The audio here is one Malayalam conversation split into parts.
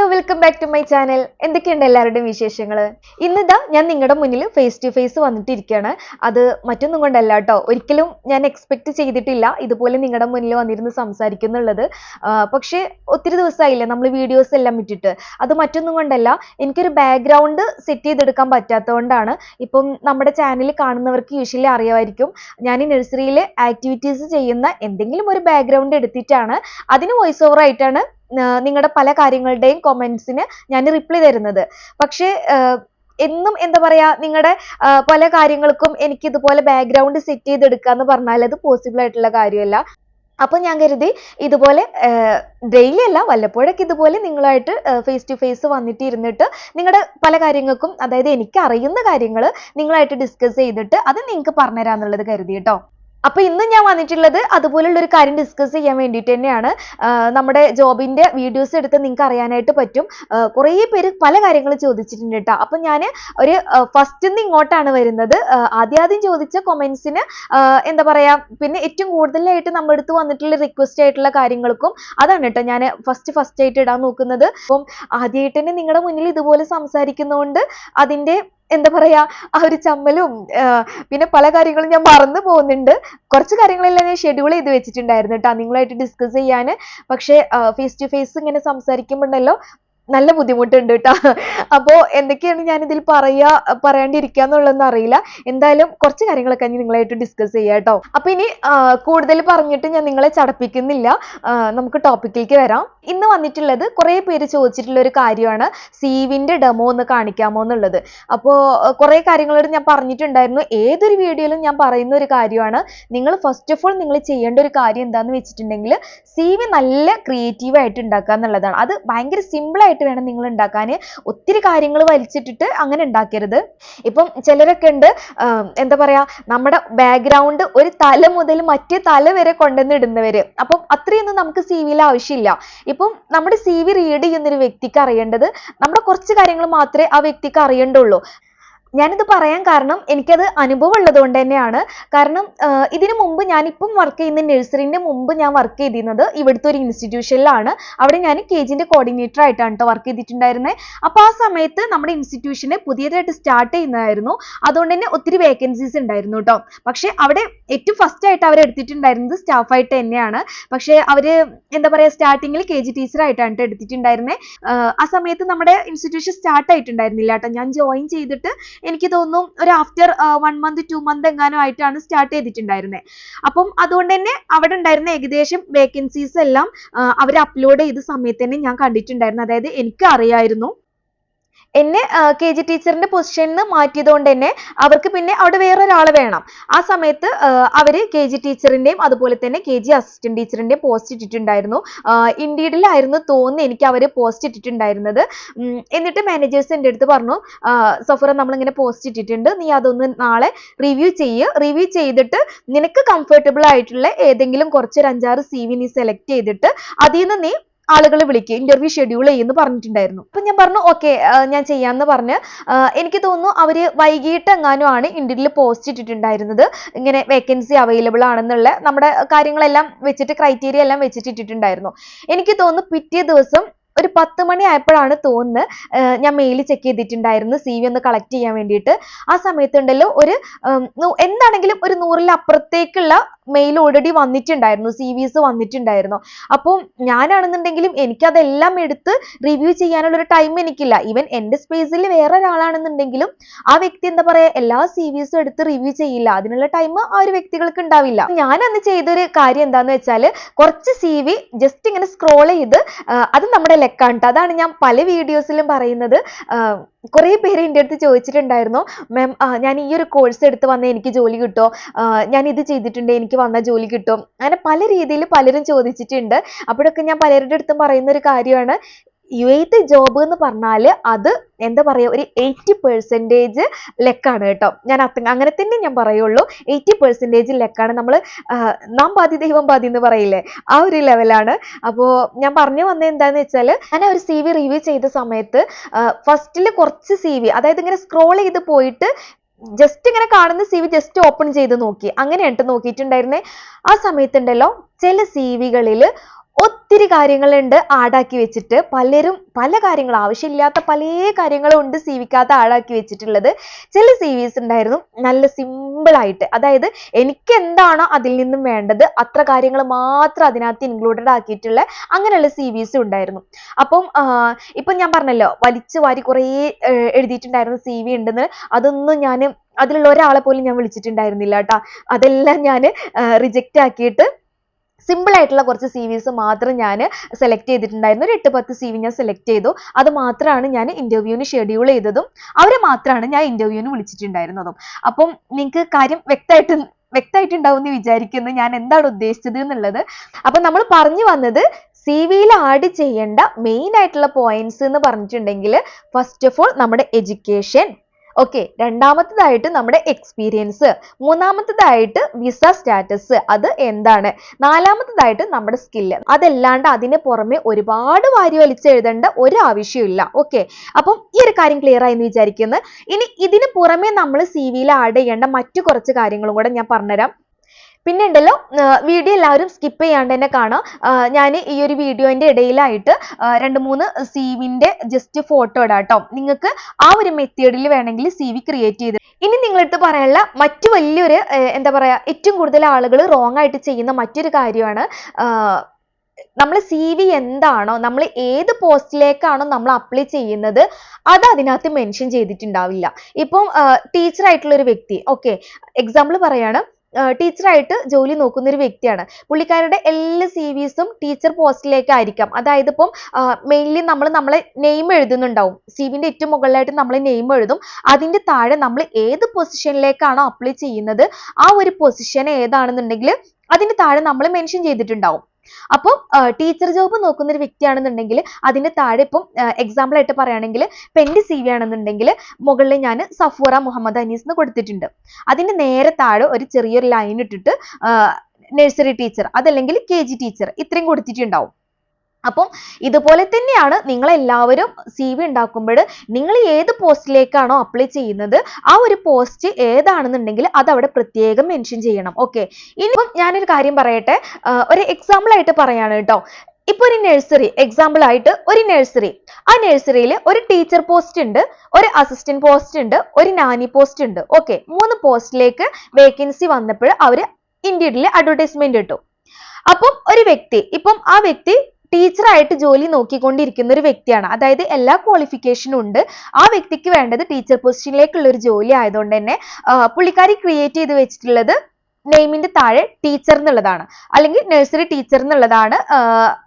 Hello welcome back to my channel എന്തൊക്കെയുണ്ട് എല്ലാവരുടെയും വിശേഷങ്ങൾ ഇന്നിതാ ഞാൻ നിങ്ങളുടെ മുന്നിൽ ഫേസ് ടു ഫേസ് വന്നിട്ടിരിക്കുകയാണ് അത് മറ്റൊന്നും കൊണ്ടല്ല കേട്ടോ ഒരിക്കലും ഞാൻ എക്സ്പെക്ട് ചെയ്തിട്ടില്ല. ഇതുപോലെ നിങ്ങളുടെ മുന്നിൽ വന്നിരുന്ന് സംസാരിക്കുന്നുള്ളത്. പക്ഷേ ഒത്തിരി ദിവസമായില്ലേ നമ്മൾ വീഡിയോസ് എല്ലാം ഇട്ടിട്ട്. അത് മറ്റൊന്നും കൊണ്ടല്ല. എനിക്കൊരു ബാക്ക്ഗ്രൗണ്ട് സെറ്റ് ചെയ്തെടുക്കാൻ പറ്റാത്തതുകൊണ്ടാണ്. ഇപ്പം നമ്മുടെ ചാനൽ കാണുന്നവർക്ക് യൂഷ്വലി അറിയാമായിരിക്കും. ഞാൻ ഈ നഴ്സറിയിൽ ആക്ടിവിറ്റീസ് ചെയ്യുന്ന എന്തെങ്കിലും ഒരു ബാക്ക്ഗ്രൗണ്ട് എടുത്തിട്ടാണ്. അതിന് വോയിസ് ഓവർ ആയിട്ടാണ് നിങ്ങളുടെ പല കാര്യങ്ങളുടെയും കൊമൻസിന് ഞാൻ റിപ്ലൈ തരുന്നത്. പക്ഷേ എന്നും എന്താ പറയാ നിങ്ങളുടെ പല കാര്യങ്ങൾക്കും എനിക്ക് ഇതുപോലെ ബാക്ക്ഗ്രൗണ്ട് സെറ്റ് ചെയ്തെടുക്കുക എന്ന് പറഞ്ഞാൽ അത് പോസിബിൾ ആയിട്ടുള്ള കാര്യമല്ല. അപ്പൊ ഞാൻ കരുതി ഇതുപോലെ ഡെയിലി അല്ല വല്ലപ്പോഴൊക്കെ ഇതുപോലെ നിങ്ങളായിട്ട് ഫേസ് ടു ഫേസ് വന്നിട്ട് ഇരുന്നിട്ട് നിങ്ങളുടെ പല കാര്യങ്ങൾക്കും അതായത് എനിക്ക് അറിയുന്ന കാര്യങ്ങൾ നിങ്ങളായിട്ട് ഡിസ്കസ് ചെയ്തിട്ട് അത് നിങ്ങൾക്ക് പറഞ്ഞുതരാന്നുള്ളത് കരുതി കേട്ടോ. അപ്പൊ ഇന്ന് ഞാൻ വന്നിട്ടുള്ളത് അതുപോലുള്ള ഒരു കാര്യം ഡിസ്കസ് ചെയ്യാൻ വേണ്ടിയിട്ട് തന്നെയാണ്. നമ്മുടെ ജോബിന്റെ വീഡിയോസ് എടുത്ത് നിങ്ങൾക്ക് അറിയാനായിട്ട് പറ്റും. കുറേ പേര് പല കാര്യങ്ങളും ചോദിച്ചിട്ടുണ്ട് കേട്ടോ. അപ്പൊ ഞാൻ ഒരു ഫസ്റ്റ് നിന്ന് ഇങ്ങോട്ടാണ് വരുന്നത്. ആദ്യാദ്യം ആദ്യം ആദ്യം ചോദിച്ച കൊമൻസിന് എന്താ പറയാ പിന്നെ ഏറ്റവും കൂടുതലായിട്ട് നമ്മുടെ അടുത്ത് വന്നിട്ടുള്ള റിക്വസ്റ്റ് ആയിട്ടുള്ള കാര്യങ്ങൾക്കും അതാണ് കേട്ടോ ഞാൻ ഫസ്റ്റ് ഫസ്റ്റ് ആയിട്ട് ഇടാൻ നോക്കുന്നത്. അപ്പം ആദ്യമായിട്ട് തന്നെ നിങ്ങളുടെ മുന്നിൽ ഇതുപോലെ സംസാരിക്കുന്നതുകൊണ്ട് അതിന്റെ എന്താ പറയാ ആ ഒരു ചമ്മലും പിന്നെ പല കാര്യങ്ങളും ഞാൻ മറന്നു പോകുന്നുണ്ട്. കുറച്ച് കാര്യങ്ങളെല്ലാം ഞാൻ ഷെഡ്യൂൾ ചെയ്ത് വെച്ചിട്ടുണ്ടായിരുന്നു കേട്ടോ. നിങ്ങളായിട്ട് ഡിസ്കസ് ചെയ്യാൻ. പക്ഷേ ഫേസ് ടു ഫേസ് ഇങ്ങനെ സംസാരിക്കുമ്പോണ്ടല്ലോ നല്ല ബുദ്ധിമുട്ടുണ്ട് കേട്ടോ അപ്പോൾ എന്തൊക്കെയാണ് ഞാൻ ഇതിൽ പറയാ പറയാണ്ടിരിക്കുക എന്നുള്ളതെന്ന് അറിയില്ല. എന്തായാലും കുറച്ച് കാര്യങ്ങളൊക്കെ ഞാൻ നിങ്ങളായിട്ട് ഡിസ്കസ് ചെയ്യാം കേട്ടോ അപ്പൊ ഇനി കൂടുതൽ പറഞ്ഞിട്ട് ഞാൻ നിങ്ങളെ ചടപ്പിക്കുന്നില്ല. നമുക്ക് ടോപ്പിക്കിലേക്ക് വരാം. ഇന്ന് വന്നിട്ടുള്ളത് കുറേ പേര് ചോദിച്ചിട്ടുള്ള ഒരു കാര്യമാണ് സീവിന്റെ ഡെമോ ഒന്ന് കാണിക്കാമോ എന്നുള്ളത്. അപ്പോൾ കുറേ കാര്യങ്ങളോട് ഞാൻ പറഞ്ഞിട്ടുണ്ടായിരുന്നു. ഏതൊരു വീഡിയോയിലും ഞാൻ പറയുന്ന ഒരു കാര്യമാണ്. നിങ്ങൾ ഫസ്റ്റ് ഓഫ് ഓൾ നിങ്ങൾ ചെയ്യേണ്ട ഒരു കാര്യം എന്താണെന്ന് വെച്ചിട്ടുണ്ടെങ്കിൽ സി നല്ല ക്രിയേറ്റീവ് ആയിട്ട് ഉണ്ടാക്കുക എന്നുള്ളതാണ്. അത് ഭയങ്കര സിമ്പിൾ ആയിട്ട് വേണം നിങ്ങൾ ഉണ്ടാക്കാൻ. ഒത്തിരി കാര്യങ്ങൾ വലിച്ചിട്ടിട്ട് അങ്ങനെ ഉണ്ടാക്കരുത്. ഇപ്പം ചിലരൊക്കെ ഉണ്ട് എന്താ പറയാ നമ്മുടെ ബാക്ക്ഗ്രൗണ്ട് ഒരു തല മുതൽ മറ്റേ തല വരെ കൊണ്ടുവന്ന് ഇടുന്നവര്. അപ്പം അത്രയൊന്നും നമുക്ക് സി വിയിൽ ആവശ്യമില്ല. ഇപ്പം നമ്മുടെ സി വി റീഡ് ചെയ്യുന്ന ഒരു വ്യക്തിക്ക് അറിയേണ്ടത് നമ്മുടെ കുറച്ച് കാര്യങ്ങൾ മാത്രമേ ആ വ്യക്തിക്ക് അറിയണ്ടുള്ളൂ. ഞാനിത് പറയാൻ കാരണം എനിക്കത് അനുഭവം ഉള്ളത് കൊണ്ട് തന്നെയാണ്. കാരണം ഇതിനു മുമ്പ് ഞാനിപ്പം വർക്ക് ചെയ്യുന്ന നഴ്സറിന്റെ മുമ്പ് ഞാൻ വർക്ക് ചെയ്തിരുന്നത് ഇവിടുത്തെ ഒരു ഇൻസ്റ്റിറ്റ്യൂഷനിലാണ് അവിടെ ഞാൻ കെ ജിന്റെ കോർഡിനേറ്റർ ആയിട്ടാണ് കേട്ടോ വർക്ക് ചെയ്തിട്ടുണ്ടായിരുന്നത് അപ്പോൾ ആ സമയത്ത് നമ്മുടെ ഇൻസ്റ്റിറ്റ്യൂഷനെ പുതിയതായിട്ട് സ്റ്റാർട്ട് ചെയ്യുന്നതായിരുന്നു. അതുകൊണ്ട് തന്നെ ഒത്തിരി വേക്കൻസീസ് ഉണ്ടായിരുന്നു കേട്ടോ പക്ഷേ അവിടെ ഏറ്റവും ഫസ്റ്റ് ആയിട്ട് അവർ എടുത്തിട്ടുണ്ടായിരുന്നത് സ്റ്റാഫായിട്ട് തന്നെയാണ്. പക്ഷേ അവർ എന്താ പറയാ സ്റ്റാർട്ടിങ്ങിൽ കെ ജി ട്ടോ എടുത്തിട്ടുണ്ടായിരുന്നത് ആ സമയത്ത് നമ്മുടെ ഇൻസ്റ്റിറ്റ്യൂഷൻ സ്റ്റാർട്ട് ആയിട്ടുണ്ടായിരുന്നില്ല കേട്ടോ ഞാൻ ജോയിൻ ചെയ്തിട്ട് എനിക്ക് തോന്നുന്നു ഒരു after one month two month എങ്ങാനും ആയിട്ടാണ് സ്റ്റാർട്ട് ചെയ്തിട്ടുണ്ടായിരുന്നത് അപ്പം അതുകൊണ്ട് തന്നെ അവിടെ ഉണ്ടായിരുന്ന ഏകദേശം വേക്കൻസീസ് എല്ലാം അവർ അപ്ലോഡ് ചെയ്ത സമയത്ത് തന്നെ ഞാൻ കണ്ടിട്ടുണ്ടായിരുന്നു. അതായത് എനിക്ക് അറിയായിരുന്നു. എന്നെ കെ ജി ടീച്ചറിന്റെ പൊസിഷനിൽ നിന്ന് മാറ്റിയത് കൊണ്ട് തന്നെ അവർക്ക് പിന്നെ അവിടെ വേറെ ഒരാളെ വേണം. ആ സമയത്ത് അവർ കെ ജി ടീച്ചറിന്റെയും അതുപോലെ തന്നെ കെ ജി അസിസ്റ്റന്റ് ടീച്ചറിന്റെയും പോസ്റ്റ് ഇട്ടിട്ടുണ്ടായിരുന്നു. ഇൻഡീഡിലായിരുന്നു തോന്നുന്നു എനിക്ക് അവർ പോസ്റ്റ് ഇട്ടിട്ടുണ്ടായിരുന്നത്. എന്നിട്ട് മാനേജേഴ്സ് എന്റെ അടുത്ത് പറഞ്ഞു സഫറ നമ്മൾ ഇങ്ങനെ പോസ്റ്റ് ഇട്ടിട്ടുണ്ട്. നീ അതൊന്ന് നാളെ റിവ്യൂ ചെയ്യുക റിവ്യൂ ചെയ്തിട്ട് നിനക്ക് കംഫർട്ടബിൾ ആയിട്ടുള്ള ഏതെങ്കിലും കുറച്ചൊരു അഞ്ചാറ് സി വി നീ സെലക്ട് ചെയ്തിട്ട് അതിൽ നിന്ന് നീ ആളുകളെ വിളിക്കുക ഇന്റർവ്യൂ ഷെഡ്യൂൾ ചെയ്യുമെന്ന് പറഞ്ഞിട്ടുണ്ടായിരുന്നു. അപ്പൊ ഞാൻ പറഞ്ഞു ഓക്കെ ഞാൻ ചെയ്യാമെന്ന് പറഞ്ഞ് എനിക്ക് തോന്നുന്നു അവർ വൈകിട്ട് എങ്ങാനും ആണ് ഇന്ത്യയിൽ പോസ്റ്റ് ഇട്ടിട്ടുണ്ടായിരുന്നത്. ഇങ്ങനെ വേക്കൻസി അവൈലബിൾ ആണെന്നുള്ള നമ്മുടെ കാര്യങ്ങളെല്ലാം വെച്ചിട്ട് ക്രൈറ്റീരിയ എല്ലാം വെച്ചിട്ട് ഇട്ടിട്ടുണ്ടായിരുന്നു. എനിക്ക് തോന്നുന്നു പിറ്റേ ദിവസം ഒരു പത്ത് മണി ആയപ്പോഴാണ് തോന്നുന്നത് ഞാൻ മെയിൽ ചെക്ക് ചെയ്തിട്ടുണ്ടായിരുന്നു സി വി ഒന്ന് കളക്ട് ചെയ്യാൻ വേണ്ടിയിട്ട്. ആ സമയത്തുണ്ടല്ലോ ഒരു എന്താണെങ്കിലും ഒരു നൂറിലപ്പുറത്തേക്കുള്ള മെയിൽ ഓൾറെഡി വന്നിട്ടുണ്ടായിരുന്നു സി വിസ് വന്നിട്ടുണ്ടായിരുന്നു. അപ്പോൾ ഞാനാണെന്നുണ്ടെങ്കിലും എനിക്കതെല്ലാം എടുത്ത് റിവ്യൂ ചെയ്യാനുള്ള ഒരു ടൈം എനിക്കില്ല. ഈവൻ എന്റെ സ്പേസിൽ വേറെ ഒരാളാണെന്നുണ്ടെങ്കിലും ആ വ്യക്തി എന്താ പറയുക എല്ലാ സി വിസും എടുത്ത് റിവ്യൂ ചെയ്യില്ല. അതിനുള്ള ടൈം ആ ഒരു വ്യക്തികൾക്ക് ഉണ്ടാവില്ല. ഞാൻ അന്ന് ചെയ്തൊരു കാര്യം എന്താണെന്ന് വെച്ചാൽ കുറച്ച് സി വി ജസ്റ്റ് ഇങ്ങനെ സ്ക്രോൾ ചെയ്ത് അത് നമ്മുടെ ലെക്കാണ് അതാണ് ഞാൻ പല വീഡിയോസിലും പറയുന്നത്. കുറേ പേര് എന്റെ അടുത്ത് ചോദിച്ചിട്ടുണ്ടായിരുന്നു മാം ഞാൻ ഈ ഒരു കോഴ്സ് എടുത്ത് വന്നാൽ എനിക്ക് ജോലി കിട്ടുമോ ഞാൻ ഇത് ചെയ്തിട്ടുണ്ട് എനിക്ക് വന്ന ജോലി കിട്ടും. അങ്ങനെ പല രീതിയിൽ പലരും ചോദിച്ചിട്ടുണ്ട്. അപ്പോഴൊക്കെ ഞാൻ പലരുടെ അടുത്തും പറയുന്ന ഒരു കാര്യമാണ് യു എയ്ത്ത് ജോബ് എന്ന് പറഞ്ഞാൽ അത് എന്താ പറയുക ഒരു എയ്റ്റി പെർസെന്റേജ് ലെക്കാണ് കേട്ടോ. ഞാൻ അത് അങ്ങനെ തന്നെ ഞാൻ പറയുള്ളൂ. എയ്റ്റി പെർസെന്റേജ് ലെക്കാണ് നമ്മൾ നാം പാതി ദൈവം പാതി എന്ന് പറയില്ലേ? ആ ഒരു ലെവലാണ് അപ്പോൾ ഞാൻ പറഞ്ഞു വന്നത് എന്താന്ന് വെച്ചാൽ ഞാൻ ഒരു സി വി റിവ്യൂ ചെയ്ത സമയത്ത് ഫസ്റ്റിൽ കുറച്ച് സി വി അതായത് ഇങ്ങനെ സ്ക്രോൾ ചെയ്ത് പോയിട്ട് ജസ്റ്റ് ഇങ്ങനെ കാണുന്ന സി വി ജസ്റ്റ് ഓപ്പൺ ചെയ്ത് നോക്കി. അങ്ങനെയാണ് ട്ടോ നോക്കിയിട്ടുണ്ടായിരുന്നേ. ആ സമയത്തുണ്ടല്ലോ ചില സി വികളിൽ ഒത്തിരി കാര്യങ്ങളുണ്ട് ആടാക്കി വെച്ചിട്ട്. പലരും പല കാര്യങ്ങൾ ആവശ്യമില്ലാത്ത പല കാര്യങ്ങളും ഉണ്ട് സി ആഡാക്കി വെച്ചിട്ടുള്ളത്. ചില സി വിസ് ഉണ്ടായിരുന്നു നല്ല simple ആയിട്ട്. അതായത് എനിക്ക് എന്താണോ അതിൽ നിന്നും വേണ്ടത് അത്ര കാര്യങ്ങൾ മാത്രം അതിനകത്ത് included ആക്കിയിട്ടുള്ള അങ്ങനെയുള്ള സി ഉണ്ടായിരുന്നു. അപ്പം ഇപ്പം ഞാൻ പറഞ്ഞല്ലോ വലിച്ചു വാരി കുറേ എഴുതിയിട്ടുണ്ടായിരുന്ന സി വി ഉണ്ടെന്ന്. അതൊന്നും ഞാൻ അതിലുള്ള ഒരാളെ പോലും ഞാൻ വിളിച്ചിട്ടുണ്ടായിരുന്നില്ല ട്ടാ അതെല്ലാം ഞാൻ റിജക്റ്റ് ആക്കിയിട്ട് simple ആയിട്ടുള്ള കുറച്ച് സി വിസ് മാത്രം ഞാൻ സെലക്ട് ചെയ്തിട്ടുണ്ടായിരുന്നു. ഒരു എട്ട് പത്ത് സി വി ഞാൻ സെലക്ട് ചെയ്തു. അത് മാത്രമാണ് ഞാൻ ഇന്റർവ്യൂവിന് ഷെഡ്യൂൾ ചെയ്തതും. അവരെ മാത്രമാണ് ഞാൻ ഇന്റർവ്യൂവിന് വിളിച്ചിട്ടുണ്ടായിരുന്നതും. അപ്പം നിങ്ങൾക്ക് കാര്യം വ്യക്തമായിട്ട് വ്യക്തമായിട്ടുണ്ടാവും എന്ന് വിചാരിക്കുന്നു. ഞാൻ എന്താണ് ഉദ്ദേശിച്ചത് എന്നുള്ളത്. അപ്പം നമ്മൾ പറഞ്ഞു വന്നത് സി വിയിൽ ആഡ് ചെയ്യേണ്ട മെയിൻ ആയിട്ടുള്ള പോയിന്റ്സ് എന്ന് പറഞ്ഞിട്ടുണ്ടെങ്കിൽ ഫസ്റ്റ് ഓഫ് ഓൾ നമ്മുടെ education okay രണ്ടാമത്തതായിട്ട് നമ്മുടെ എക്സ്പീരിയൻസ് മൂന്നാമത്തതായിട്ട് വിസ സ്റ്റാറ്റസ് അത് എന്താണ്? നാലാമത്തതായിട്ട് നമ്മുടെ skill. അതല്ലാണ്ട് അതിന് പുറമെ ഒരുപാട് വാരി വലിച്ചെഴുതേണ്ട ഒരു ആവശ്യമില്ല okay അപ്പം ഈ ഒരു കാര്യം ക്ലിയർ ആയി എന്ന് വിചാരിക്കുന്നു. ഇനി ഇതിന് പുറമെ നമ്മൾ CV യിൽ ആഡ് ചെയ്യേണ്ട മറ്റു കുറച്ച് കാര്യങ്ങളും കൂടെ ഞാൻ പറഞ്ഞുതരാം. പിന്നെ ഉണ്ടല്ലോ വീഡിയോ എല്ലാവരും സ്കിപ്പ് ചെയ്യാണ്ട് തന്നെ കാണാം. ഞാൻ ഈ ഒരു വീഡിയോന്റെ ഇടയിലായിട്ട് രണ്ട് മൂന്ന് സിവിന്റെ ജസ്റ്റ് ഫോട്ടോ ഇടാം കേട്ടോ നിങ്ങൾക്ക് ആ ഒരു മെത്തേഡിൽ വേണമെങ്കിൽ സി വി ക്രിയേറ്റ് ചെയ്ത് ഇനി നിങ്ങളടുത്ത് പറയാനുള്ള മറ്റ് വലിയൊരു എന്താ പറയുക ഏറ്റവും കൂടുതൽ ആളുകൾ റോങ് ആയിട്ട് ചെയ്യുന്ന മറ്റൊരു കാര്യമാണ് നമ്മൾ സി വി എന്താണോ നമ്മൾ ഏത് പോസ്റ്റിലേക്കാണോ നമ്മൾ അപ്ലൈ ചെയ്യുന്നത് അത് അതിനകത്ത് മെൻഷൻ ചെയ്തിട്ടുണ്ടാവില്ല. ഇപ്പം ടീച്ചർ ആയിട്ടുള്ള ഒരു വ്യക്തി ഓക്കെ എക്സാമ്പിൾ പറയാണ് ടീച്ചർ ആയിട്ട് ജോലി നോക്കുന്ന ഒരു വ്യക്തിയാണ്. പുള്ളിക്കാരുടെ എല്ലാ സി വിസും ടീച്ചർ പോസ്റ്റിലേക്കായിരിക്കാം. അതായത് ഇപ്പം മെയിൻലി നമ്മൾ നമ്മളെ നെയിം എഴുതുന്നുണ്ടാവും. സി വിന്റെ ഏറ്റവും മുകളിലായിട്ട് നമ്മൾ നെയിം എഴുതും. അതിന്റെ താഴെ നമ്മൾ ഏത് പൊസിഷനിലേക്കാണോ അപ്ലൈ ചെയ്യുന്നത് ആ ഒരു പൊസിഷൻ ഏതാണെന്നുണ്ടെങ്കിൽ അതിന്റെ താഴെ നമ്മൾ മെൻഷൻ ചെയ്തിട്ടുണ്ടാവും. അപ്പം ടീച്ചർ ജോബ് നോക്കുന്ന ഒരു വ്യക്തിയാണെന്നുണ്ടെങ്കിൽ അതിന്റെ താഴെ ഇപ്പം എക്സാമ്പിൾ ആയിട്ട് പറയുകയാണെങ്കിൽ ഇപ്പം എന്റെ സി വി ആണെന്നുണ്ടെങ്കിൽ മുകളിൽ ഞാൻ സഫൂറ മുഹമ്മദ് അനീസ് എന്ന് കൊടുത്തിട്ടുണ്ട്. അതിന്റെ നേരെ താഴെ ഒരു ചെറിയൊരു ലൈൻ ഇട്ടിട്ട് നഴ്സറി ടീച്ചർ അതല്ലെങ്കിൽ കെ ജി ടീച്ചർ ഇത്രയും കൊടുത്തിട്ടുണ്ടാവും. അപ്പം ഇതുപോലെ തന്നെയാണ് നിങ്ങൾ എല്ലാവരും സി വി ഉണ്ടാക്കുമ്പോൾ നിങ്ങൾ ഏത് പോസ്റ്റിലേക്കാണോ അപ്ലൈ ചെയ്യുന്നത് ആ ഒരു പോസ്റ്റ് ഏതാണെന്നുണ്ടെങ്കിൽ അത് അവിടെ പ്രത്യേകം മെൻഷൻ ചെയ്യണം. ഓക്കെ ഇനിയിപ്പം ഞാനൊരു കാര്യം പറയട്ടെ. ഒരു എക്സാമ്പിൾ ആയിട്ട് പറയാണ് കേട്ടോ. ഇപ്പൊ ഒരു നഴ്സറി എക്സാമ്പിൾ ആയിട്ട് ഒരു നഴ്സറി ആ നഴ്സറിയിൽ ഒരു ടീച്ചർ പോസ്റ്റ് ഉണ്ട് ഒരു അസിസ്റ്റന്റ് പോസ്റ്റ് ഉണ്ട് ഒരു നാനി പോസ്റ്റ് ഉണ്ട്. ഓക്കെ മൂന്ന് പോസ്റ്റിലേക്ക് വേക്കൻസി വന്നപ്പോൾ അവർ ഇന്ത്യയിലെ അഡ്വർടൈസ്മെന്റ് ഇട്ടു. അപ്പം ഒരു വ്യക്തി ഇപ്പം ആ വ്യക്തി ടീച്ചർ ആയിട്ട് ജോലി നോക്കിക്കൊണ്ടിരിക്കുന്ന ഒരു വ്യക്തിയാണ്. അതായത് എല്ലാ ക്വാളിഫിക്കേഷനും ഉണ്ട്. ആ വ്യക്തിക്ക് വേണ്ടത് ടീച്ചർ പൊസിഷനിലേക്കുള്ള ഒരു ജോലി ആയതുകൊണ്ട് തന്നെ പുള്ളിക്കാരി ക്രിയേറ്റ് ചെയ്ത് വെച്ചിട്ടുള്ളത് നെയിമിന്റെ താഴെ ടീച്ചർ എന്നുള്ളതാണ്. അല്ലെങ്കിൽ നഴ്സറി ടീച്ചർ എന്നുള്ളതാണ്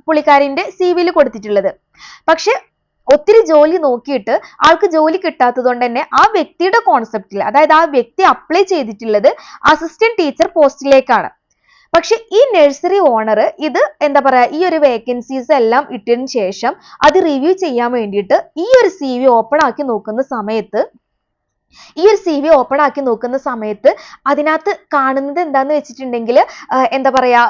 പുള്ളിക്കാരിന്റെ സി വിയിൽ കൊടുത്തിട്ടുള്ളത്. പക്ഷെ ഒത്തിരി ജോലി നോക്കിയിട്ട് ആൾക്ക് ജോലി കിട്ടാത്തത് കൊണ്ട് തന്നെ ആ വ്യക്തിയുടെ കോൺസെപ്റ്റിൽ അതായത് ആ വ്യക്തി അപ്ലൈ ചെയ്തിട്ടുള്ളത് അസിസ്റ്റന്റ് ടീച്ചർ പോസ്റ്റിലേക്കാണ് പക്ഷെ ഈ നഴ്സറി ഓണർ ഇത് എന്താ പറയാ ഈ ഒരു വേക്കൻസീസ് എല്ലാം ഇട്ടതിന് ശേഷം അത് റിവ്യൂ ചെയ്യാൻ വേണ്ടിയിട്ട് ഈ ഒരു സി വി ഓപ്പൺ ആക്കി നോക്കുന്ന സമയത്ത് ഈ ഒരു സി വി ഓപ്പൺ ആക്കി നോക്കുന്ന സമയത്ത് അതിനകത്ത് കാണുന്നത് എന്താന്ന് വെച്ചിട്ടുണ്ടെങ്കിൽ എന്താ പറയാ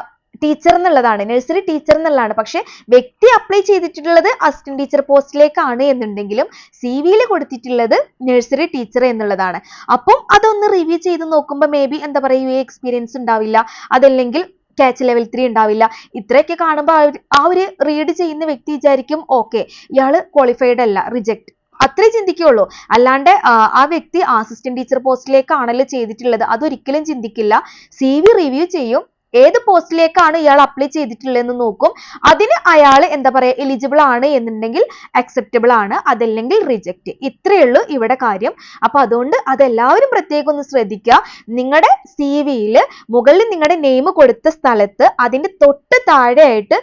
ടീച്ചർ എന്നുള്ളതാണ് നഴ്സറി ടീച്ചർ എന്നുള്ളതാണ്. പക്ഷെ വ്യക്തി അപ്ലൈ ചെയ്തിട്ടുള്ളത് അസിസ്റ്റന്റ് ടീച്ചർ പോസ്റ്റിലേക്കാണ് എന്നുണ്ടെങ്കിലും സി വിയിൽ കൊടുത്തിട്ടുള്ളത് നഴ്സറി ടീച്ചർ എന്നുള്ളതാണ്. അപ്പം അതൊന്ന് റിവ്യൂ ചെയ്ത് നോക്കുമ്പോൾ മേ ബി എന്താ പറയുക എക്സ്പീരിയൻസ് ഉണ്ടാവില്ല. അതല്ലെങ്കിൽ ക്യാച്ച് ലെവൽ ത്രീ ഉണ്ടാവില്ല. ഇത്രയൊക്കെ കാണുമ്പോൾ ആ ഒരു- റീഡ് ചെയ്യുന്ന വ്യക്തി വിചാരിക്കും ഓക്കെ ഇയാൾ ക്വാളിഫൈഡ് അല്ല റിജക്ട് അത്രേ ചിന്തിക്കുള്ളൂ. അല്ലാണ്ട് ആ വ്യക്തി അസിസ്റ്റന്റ് ടീച്ചർ പോസ്റ്റിലേക്കാണല്ലോ ചെയ്തിട്ടുള്ളത്. അതൊരിക്കലും ചിന്തിക്കില്ല. സി വി റിവ്യൂ ചെയ്യും. ഏത് പോസ്റ്റിലേക്കാണ് ഇയാൾ അപ്ലൈ ചെയ്തിട്ടുള്ളതെന്ന് നോക്കും. അതിന് അയാൾ എന്താ പറയാ എലിജിബിൾ ആണ് എന്നുണ്ടെങ്കിൽ അക്സെപ്റ്റബിൾ ആണ്. അതല്ലെങ്കിൽ റിജക്റ്റ് ഇത്രയേ ഉള്ളൂ ഇവിടെ കാര്യം. അപ്പൊ അതുകൊണ്ട് അതെല്ലാവരും പ്രത്യേകം ഒന്ന് ശ്രദ്ധിക്കുക. നിങ്ങളുടെ സി വിയിൽ മുകളിൽ നിങ്ങളുടെ നെയിം കൊടുത്ത സ്ഥലത്ത് അതിന്റെ തൊട്ട് താഴെയായിട്ട്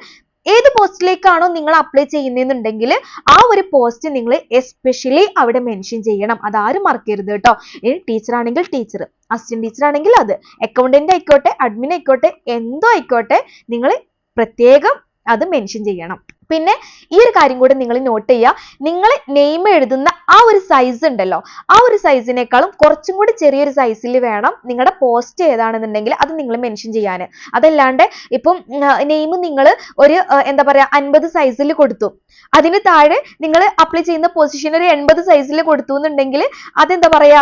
ഏത് പോസ്റ്റിലേക്കാണോ നിങ്ങൾ അപ്ലൈ ചെയ്യുന്നതെന്നുണ്ടെങ്കിൽ ആ ഒരു പോസ്റ്റ് നിങ്ങൾ എസ്പെഷ്യലി അവിടെ മെൻഷൻ ചെയ്യണം. അതാരും മറക്കരുത് കേട്ടോ. ഇനി ടീച്ചർ ആണെങ്കിൽ ടീച്ചർ അസിസ്റ്റന്റ് ടീച്ചർ ആണെങ്കിൽ അത്. അക്കൗണ്ടന്റ് ആയിക്കോട്ടെ അഡ്മിൻ ആയിക്കോട്ടെ എന്തോ ആയിക്കോട്ടെ നിങ്ങൾ പ്രത്യേകം അത് മെൻഷൻ ചെയ്യണം. പിന്നെ ഈ ഒരു കാര്യം കൂടെ നിങ്ങൾ നോട്ട് ചെയ്യുക. നിങ്ങൾ നെയിം എഴുതുന്ന ആ ഒരു സൈസ് ഉണ്ടല്ലോ ആ ഒരു സൈസിനേക്കാളും കുറച്ചും കൂടി ചെറിയൊരു സൈസിൽ വേണം നിങ്ങളുടെ പോസ്റ്റ് ഏതാണെന്നുണ്ടെങ്കിൽ അത് നിങ്ങൾ മെൻഷൻ ചെയ്യാൻ. അതല്ലാണ്ട് ഇപ്പം നെയിം നിങ്ങൾ ഒരു എന്താ പറയാ അൻപത് സൈസിൽ കൊടുത്തു. അതിന് താഴെ നിങ്ങൾ അപ്ലൈ ചെയ്യുന്ന പൊസിഷൻ ഒരു എൺപത് സൈസിൽ കൊടുത്തു എന്നുണ്ടെങ്കിൽ അതെന്താ പറയാ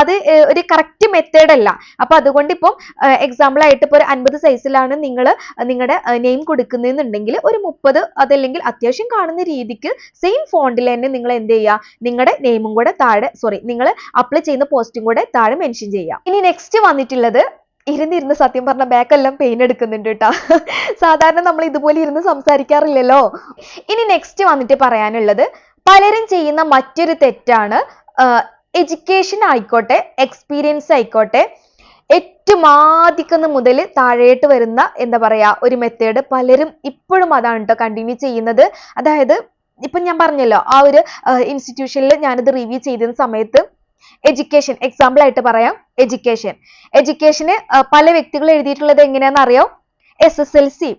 അത് ഒരു കറക്റ്റ് മെത്തേഡ് അല്ല. അപ്പൊ അതുകൊണ്ട് ഇപ്പം എക്സാമ്പിൾ ആയിട്ട് ഇപ്പോൾ ഒരു അൻപത് സൈസിലാണ് നിങ്ങൾ നിങ്ങളുടെ നെയിം കൊടുക്കുന്നതെന്നുണ്ടെങ്കിൽ ഒരു മുപ്പത് അതല്ലെങ്കിൽ അത്യാവശ്യം കാണുന്ന രീതിക്ക് സെയിം ഫോണ്ടിൽ തന്നെ നിങ്ങൾ എന്ത് ചെയ്യുക? നിങ്ങളുടെ നെയിമും കൂടെ താഴെ സോറി നിങ്ങൾ അപ്ലൈ ചെയ്യുന്ന പോസ്റ്റും കൂടെ താഴെ മെൻഷൻ ചെയ്യുക. ഇനി നെക്സ്റ്റ് വന്നിട്ടുള്ളത് ഇരുന്നിരുന്ന് സത്യം പറഞ്ഞ ബാക്കെല്ലാം പെയിൻ എടുക്കുന്നുണ്ട് കേട്ടോ സാധാരണ നമ്മൾ ഇതുപോലെ ഇരുന്ന് സംസാരിക്കാറില്ലല്ലോ. ഇനി നെക്സ്റ്റ് വന്നിട്ട് പറയാനുള്ളത് പലരും ചെയ്യുന്ന മറ്റൊരു തെറ്റാണ് എഡ്യൂക്കേഷൻ ആയിക്കോട്ടെ എക്സ്പീരിയൻസ് ആയിക്കോട്ടെ ഏറ്റവും ആദിക്കുന്ന മുതൽ താഴേട്ട് വരുന്ന എന്താ പറയാ ഒരു മെത്തേഡ് പലരും ഇപ്പോഴും അതാണ് കേട്ടോ കണ്ടിന്യൂ ചെയ്യുന്നത്. അതായത് ഇപ്പം ഞാൻ പറഞ്ഞല്ലോ ആ ഒരു ഇൻസ്റ്റിറ്റ്യൂഷനിൽ ഞാനിത് റിവ്യൂ ചെയ്തിരുന്ന സമയത്ത് എഡ്യൂക്കേഷൻ എക്സാമ്പിൾ ആയിട്ട് പറയാം. എഡ്യൂക്കേഷൻ എഡ്യൂക്കേഷന് പല വ്യക്തികൾ എഴുതിയിട്ടുള്ളത് എങ്ങനെയാണെന്ന് അറിയോ S S L C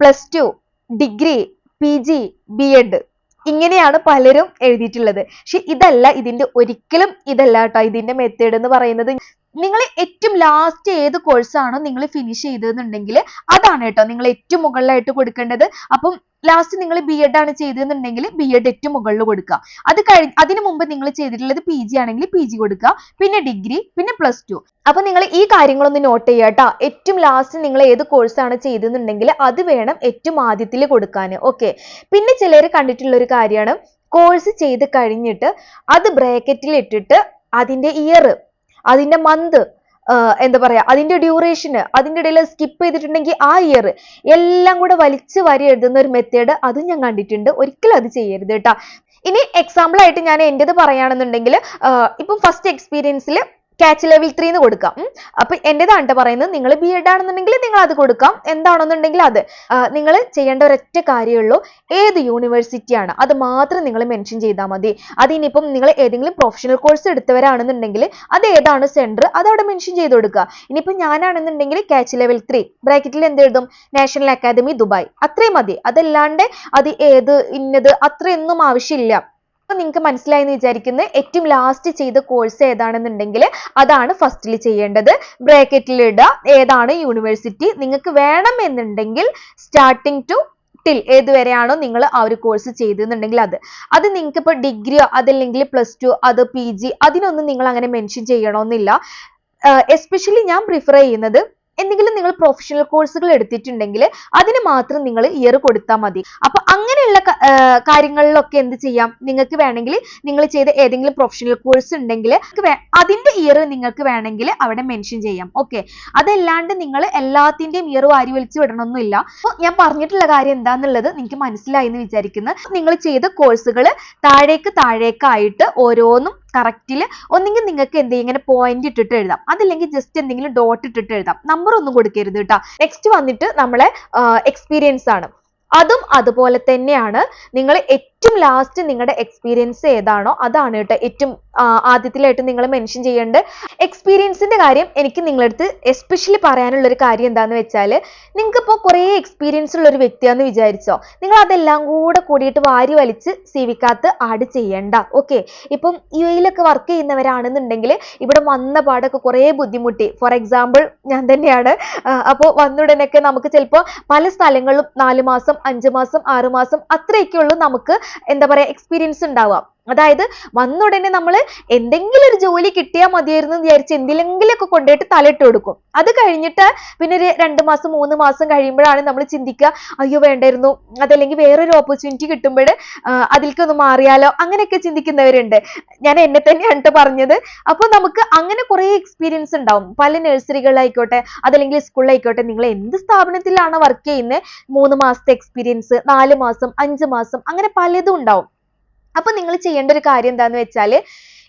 plus two degree P G B Ed ഇങ്ങനെയാണ് പലരും എഴുതിയിട്ടുള്ളത്. പക്ഷെ ഇതല്ല ഇതിന്റെ ഒരിക്കലും ഇതല്ല കേട്ടോ ഇതിന്റെ മെത്തേഡ് എന്ന് പറയുന്നത്. നിങ്ങൾ ഏറ്റവും ലാസ്റ്റ് ഏത് ആണോ നിങ്ങൾ ഫിനിഷ് ചെയ്തതെന്നുണ്ടെങ്കിൽ അതാണ് കേട്ടോ നിങ്ങൾ ഏറ്റവും മുകളിലായിട്ട് കൊടുക്കേണ്ടത്. അപ്പം ലാസ്റ്റ് നിങ്ങൾ ബി എഡ് ആണ് ചെയ്തതെന്നുണ്ടെങ്കിൽ ബി എഡ് ഏറ്റവും മുകളിൽ കൊടുക്കുക. അത് കഴിഞ്ഞ് അതിന് മുമ്പ് നിങ്ങൾ ചെയ്തിട്ടുള്ളത് പി ജി ആണെങ്കിൽ പി ജി കൊടുക്കുക. പിന്നെ ഡിഗ്രി പിന്നെ പ്ലസ് ടു അപ്പൊ നിങ്ങൾ ഈ കാര്യങ്ങളൊന്ന് നോട്ട് ചെയ്യുക കേട്ടോ. ഏറ്റവും ലാസ്റ്റ് നിങ്ങൾ ഏത് ആണ് ചെയ്തതെന്നുണ്ടെങ്കിൽ അത് വേണം ഏറ്റവും ആദ്യത്തിൽ കൊടുക്കാൻ ഓക്കെ പിന്നെ ചിലർ കണ്ടിട്ടുള്ള ഒരു കാര്യമാണ്. കോഴ്സ് ചെയ്ത് കഴിഞ്ഞിട്ട് അത് ബ്രാക്കറ്റിൽ ഇട്ടിട്ട് അതിന്റെ ഇയർ അതിന്റെ മന്ത് എന്താ പറയാ അതിന്റെ ഡ്യൂറേഷന് അതിന്റെ ഇടയിൽ സ്കിപ്പ് ചെയ്തിട്ടുണ്ടെങ്കിൽ ആ ഇയർ എല്ലാം കൂടെ വലിച്ചു വാരി എഴുതുന്ന ഒരു മെത്തേഡ് അതും ഞാൻ കണ്ടിട്ടുണ്ട്. ഒരിക്കലും അത് ചെയ്യരുത് കേട്ടോ. ഇനി എക്സാമ്പിൾ ആയിട്ട് ഞാൻ എന്റെത് പറയുകയാണെന്നുണ്ടെങ്കിൽ ഇപ്പം ഫസ്റ്റ് എക്സ്പീരിയൻസിൽ കാച്ച് ലെവൽ ത്രീ എന്ന് കൊടുക്കാം. അപ്പൊ എന്റേതാണ് പറയുന്നത്? നിങ്ങൾ ബി എഡ് ആണെന്നുണ്ടെങ്കിൽ നിങ്ങൾ അത് കൊടുക്കാം. എന്താണെന്നുണ്ടെങ്കിൽ അത്. നിങ്ങൾ ചെയ്യേണ്ട ഒരൊറ്റ കാര്യമുള്ളൂ ഏത് യൂണിവേഴ്സിറ്റി ആണ് അത് മാത്രം നിങ്ങൾ മെൻഷൻ ചെയ്താൽ മതി. അത് ഇനിയിപ്പം നിങ്ങൾ ഏതെങ്കിലും പ്രൊഫഷണൽ കോഴ്സ് എടുത്തവരാണെന്നുണ്ടെങ്കിൽ അത് ഏതാണ് സെന്റർ അത് അവിടെ മെൻഷൻ ചെയ്ത് കൊടുക്കുക. ഇനിയിപ്പം ഞാനാണെന്നുണ്ടെങ്കിൽ കാച്ച് ലെവൽ ത്രീ ബ്രാക്കറ്റിൽ എന്ത് എഴുതും? നാഷണൽ അക്കാദമി ദുബായ് അത്രയും മതി. അതല്ലാണ്ട് അത് ഏത് ഇന്നത് അത്രയൊന്നും ആവശ്യമില്ല. നിങ്ങൾക്ക് മനസ്സിലായി എന്ന് വിചാരിക്കുന്നു ഏറ്റവും ലാസ്റ്റ് ചെയ്ത കോഴ്സ് ഏതാണെന്നുണ്ടെങ്കിൽ അതാണ് ഫസ്റ്റിൽ ചെയ്യേണ്ടത്. ബ്രാക്കറ്റിൽ ഇടുക ഏതാണ് യൂണിവേഴ്സിറ്റി നിങ്ങൾക്ക് വേണമെന്നുണ്ടെങ്കിൽ സ്റ്റാർട്ടിങ് ടു ടിൽ ഏതുവരെയാണോ നിങ്ങൾ ആ ഒരു കോഴ്സ് ചെയ്തെന്നുണ്ടെങ്കിൽ അത്. അത് നിങ്ങൾക്ക് ഇപ്പോൾ ഡിഗ്രിയോ അതല്ലെങ്കിൽ പ്ലസ് ടു അത് പി ജി അതിനൊന്നും നിങ്ങൾ അങ്ങനെ മെൻഷൻ ചെയ്യണമെന്നില്ല എസ്പെഷ്യലി ഞാൻ പ്രിഫർ ചെയ്യുന്നത് എന്തെങ്കിലും നിങ്ങൾ പ്രൊഫഷണൽ കോഴ്സുകൾ എടുത്തിട്ടുണ്ടെങ്കിൽ അതിന് മാത്രം നിങ്ങൾ ഇയർ കൊടുത്താൽ മതി. അപ്പൊ അങ്ങനെയുള്ള കാര്യങ്ങളിലൊക്കെ എന്ത് ചെയ്യാം? നിങ്ങൾക്ക് വേണമെങ്കിൽ നിങ്ങൾ ചെയ്ത ഏതെങ്കിലും പ്രൊഫഷണൽ കോഴ്സ് ഉണ്ടെങ്കിൽ അതിന്റെ ഇയർ നിങ്ങൾക്ക് വേണമെങ്കിൽ അവിടെ മെൻഷൻ ചെയ്യാം. ഓക്കെ അതല്ലാണ്ട് നിങ്ങൾ എല്ലാത്തിന്റെയും ഇയർ വാരി വലിച്ചു വിടണമെന്നില്ല ഞാൻ പറഞ്ഞിട്ടുള്ള കാര്യം എന്താന്നുള്ളത് നിങ്ങൾക്ക് മനസ്സിലായി എന്ന് വിചാരിക്കുന്നു. നിങ്ങൾ ചെയ്ത കോഴ്സുകൾ താഴേക്ക് താഴേക്കായിട്ട് ഓരോന്നും കറക്റ്റിൽ ഒന്നെങ്കിൽ നിങ്ങൾക്ക് എന്ത് ഇങ്ങനെ പോയിന്റ് ഇട്ടിട്ട് എഴുതാം. അതല്ലെങ്കിൽ ജസ്റ്റ് എന്തെങ്കിലും ഡോട്ട് ഇട്ടിട്ട് എഴുതാം. നമ്പർ ഒന്നും കൊടുക്കരുത് കേട്ടോ നെക്സ്റ്റ് വന്നിട്ട് നമ്മളെ എക്സ്പീരിയൻസ് ആണ്. അതും അതുപോലെ തന്നെയാണ്. നിങ്ങൾ ഏറ്റവും ലാസ്റ്റ് നിങ്ങളുടെ എക്സ്പീരിയൻസ് ഏതാണോ അതാണ് കേട്ടോ ഏറ്റവും ആദ്യത്തിലായിട്ട് നിങ്ങൾ മെൻഷൻ ചെയ്യേണ്ടത് എക്സ്പീരിയൻസിന്റെ കാര്യം എനിക്ക് നിങ്ങളടുത്ത് എസ്പെഷ്യലി പറയാനുള്ള ഒരു കാര്യം എന്താണെന്ന് വെച്ചാൽ നിങ്ങൾക്ക് ഇപ്പോൾ കുറേ എക്സ്പീരിയൻസ് ഉള്ള ഒരു വ്യക്തിയാണെന്ന് വിചാരിച്ചോ? നിങ്ങൾ അതെല്ലാം കൂടെ കൂടിയിട്ട് വാരി വലിച്ച് സി വിക്കകത്ത് ആഡ് ചെയ്യണ്ട. ഓക്കെ ഇപ്പം യു എയിലൊക്കെ വർക്ക് ചെയ്യുന്നവരാണെന്നുണ്ടെങ്കിൽ ഇവിടെ വന്ന പാടൊക്കെ കുറേ ബുദ്ധിമുട്ടി. ഫോർ എക്സാമ്പിൾ ഞാൻ തന്നെയാണ്. അപ്പോൾ വന്നുടനൊക്കെ നമുക്ക് ചിലപ്പോൾ പല സ്ഥലങ്ങളിലും നാല് മാസം അഞ്ച് മാസം ആറ് മാസം അത്രയൊക്കെ ഉള്ളൂ നമുക്ക് എന്താ പറയുക എക്സ്പീരിയൻസ് ഉണ്ടാവുക അതായത് വന്നുടനെ നമ്മൾ എന്തെങ്കിലും ഒരു ജോലി കിട്ടിയാൽ മതിയായിരുന്നു എന്ന് വിചാരിച്ച് എന്തിലെങ്കിലുമൊക്കെ കൊണ്ടുപോയിട്ട് തലയിട്ട് കൊടുക്കും. അത് കഴിഞ്ഞിട്ട് പിന്നെ ഒരു രണ്ട് മാസം മൂന്ന് മാസം കഴിയുമ്പോഴാണ് നമ്മൾ ചിന്തിക്കുക അയ്യോ വേണ്ടായിരുന്നു. അതല്ലെങ്കിൽ വേറൊരു ഓപ്പർച്യൂണിറ്റി കിട്ടുമ്പോൾ അതിലേക്ക് ഒന്ന് മാറിയാലോ? അങ്ങനെയൊക്കെ ചിന്തിക്കുന്നവരുണ്ട്. ഞാൻ എന്നെ തന്നെയാണ് ട്ടോ പറഞ്ഞത്. അപ്പോൾ നമുക്ക് അങ്ങനെ കുറേ എക്സ്പീരിയൻസ് ഉണ്ടാവും. പല നഴ്സറികളിലായിക്കോട്ടെ അതല്ലെങ്കിൽ സ്കൂളിലായിക്കോട്ടെ നിങ്ങൾ എന്ത് സ്ഥാപനത്തിലാണ് വർക്ക് ചെയ്യുന്നത് മൂന്ന് മാസത്തെ എക്സ്പീരിയൻസ് നാല് മാസം അഞ്ച് മാസം അങ്ങനെ പലതും ഉണ്ടാവും. അപ്പൊ നിങ്ങൾ ചെയ്യേണ്ട ഒരു കാര്യം എന്താന്ന് വെച്ചാൽ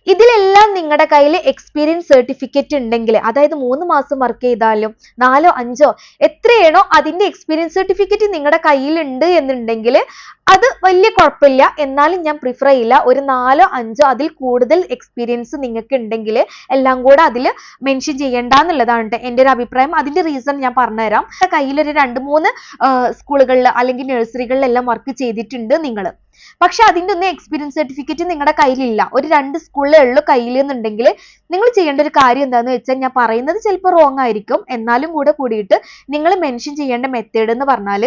ഇതിലെല്ലാം നിങ്ങളുടെ കയ്യിൽ എക്സ്പീരിയൻസ് സർട്ടിഫിക്കറ്റ് ഉണ്ടെങ്കിൽ അതായത് മൂന്ന് മാസം വർക്ക് ചെയ്താലും നാലോ അഞ്ചോ എത്രയാണോ അതിന്റെ എക്സ്പീരിയൻസ് സർട്ടിഫിക്കറ്റ് നിങ്ങളുടെ കയ്യിലുണ്ട് എന്നുണ്ടെങ്കിൽ അത് വലിയ കുഴപ്പമില്ല. എന്നാലും ഞാൻ പ്രിഫർ ചെയ്യില്ല. ഒരു നാലോ അഞ്ചോ അതിൽ കൂടുതൽ എക്സ്പീരിയൻസ് നിങ്ങൾക്ക് ഉണ്ടെങ്കിൽ എല്ലാം കൂടെ അതിൽ മെൻഷൻ ചെയ്യേണ്ട എന്നുള്ളതാണ് എന്റെ ഒരു അഭിപ്രായം. അതിന്റെ റീസൺ ഞാൻ പറഞ്ഞുതരാം. കയ്യിൽ ഒരു രണ്ട് മൂന്ന് സ്കൂളുകളിൽ അല്ലെങ്കിൽ നഴ്സറികളിലെല്ലാം വർക്ക് ചെയ്തിട്ടുണ്ട് നിങ്ങൾ പക്ഷെ അതിന്റെ ഒന്നും എക്സ്പീരിയൻസ് സർട്ടിഫിക്കറ്റ് നിങ്ങളുടെ കയ്യിലില്ല. ഒരു രണ്ട് സ്കൂളിലേ ഉള്ളൂ കയ്യിൽ എന്നുണ്ടെങ്കിൽ നിങ്ങൾ ചെയ്യേണ്ട ഒരു കാര്യം എന്താന്ന് വെച്ചാൽ ഞാൻ പറയുന്നത് ചിലപ്പോൾ റോങ് ആയിരിക്കും. എന്നാലും കൂടെ കൂടിയിട്ട് നിങ്ങൾ മെൻഷൻ ചെയ്യേണ്ട മെത്തേഡ് എന്ന് പറഞ്ഞാൽ